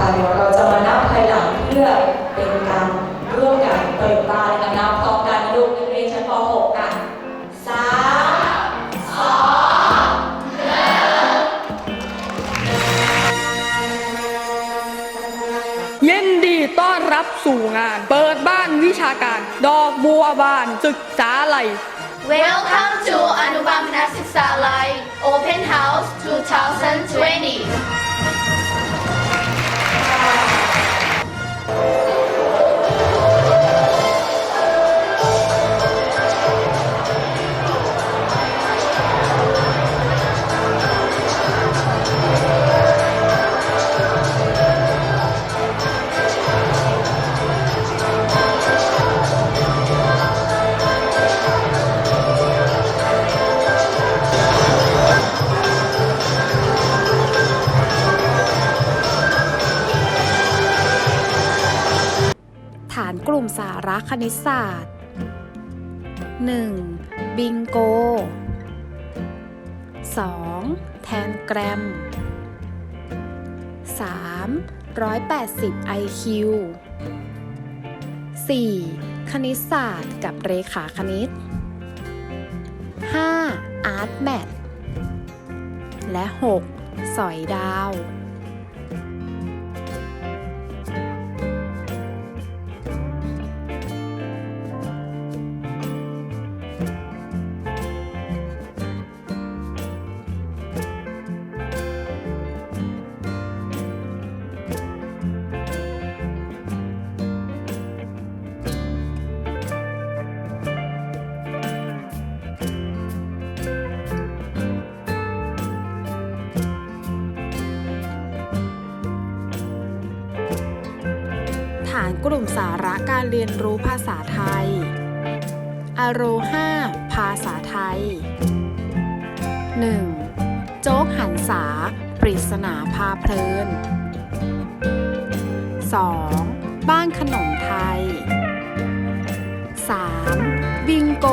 ค่ะเดี๋ยวเราจะมานับภายหลังเพื่อเป็นการร่วมกันเปิดตาในนับพร้อมกันนะลูกนักเรียนชั้นป .6 กันสามยินดีต้อนรับสู่งาน เปิดบ้านวิชาการ ดอกบัวบานศึกษาไหล Welcome to Anubam Nasiksa Lai Open House 2020. านกลุ่มสาระคณิตศาสตร์ 1. บิงโก 2. แทนแกรม 3. 180 IQ 4. คณิตศาสตร์กับเรขาคณิต 5. อาร์ตแมทและ 6. สอยดาว ฐานกลุ่มสาระการเรียนรู้ภาษาไทย อโรห้าภาษาไทย 1. โจ๊กหันษาปริศนาพาเพลิน 2. บ้านขนมไทย 3. บิงโก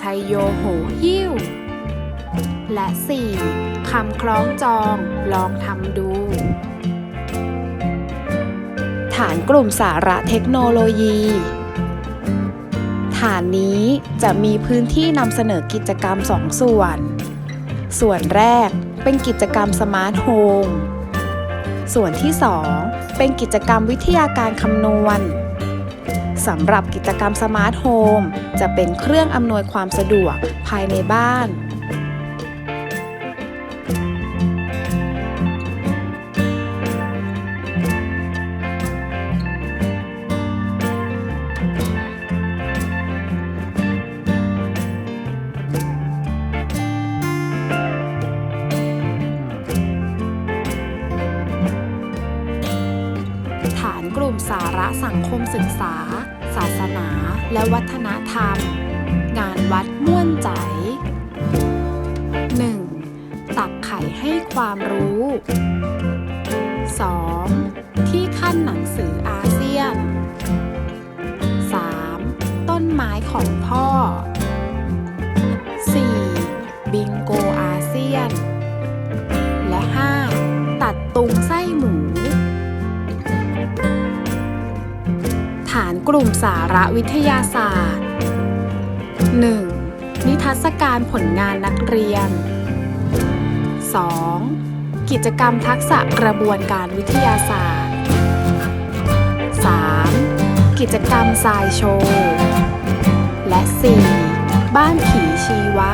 ชัยโยโหหิ้ว และ 4. คำคล้องจองลองทำดู ฐานกลุ่มสาระเทคโนโลยี ฐานนี้จะมีพื้นที่นำเสนอกิจกรรม2ส่วน ส่วนแรกเป็นกิจกรรมสมาร์ทโฮมส่วนที่ 2 เป็นกิจกรรมวิทยาการคำนวณสำหรับกิจกรรมสมาร์ทโฮมจะเป็นเครื่องอำนวยความสะดวกภายในบ้าน กลุ่มสาระสังคมศึกษา ศาสนา และวัฒนธรรม งานวัดม่วนใจ 1. ตักไข่ให้ความรู้ 2. ที่ขั้นหนังสืออาเซียน 3. ต้นไม้ของพ่อ 4. บิงโกอาเซียน และ 5. ตัดตุงไส้หมูานกลุ่มสาระวิทยาศาสตร์ 1. นิทรรศการผลงานนักเรียน 2. กิจกรรมทักษะกระบวนการวิทยาศาสตร์ 3. กิจกรรมทรายโชว์ และ 4. บ้านผีชีวะ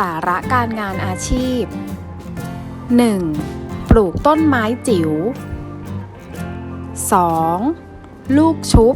สาระการงานอาชีพ 1. ปลูกต้นไม้จิ๋ว 2. ลูกชุบ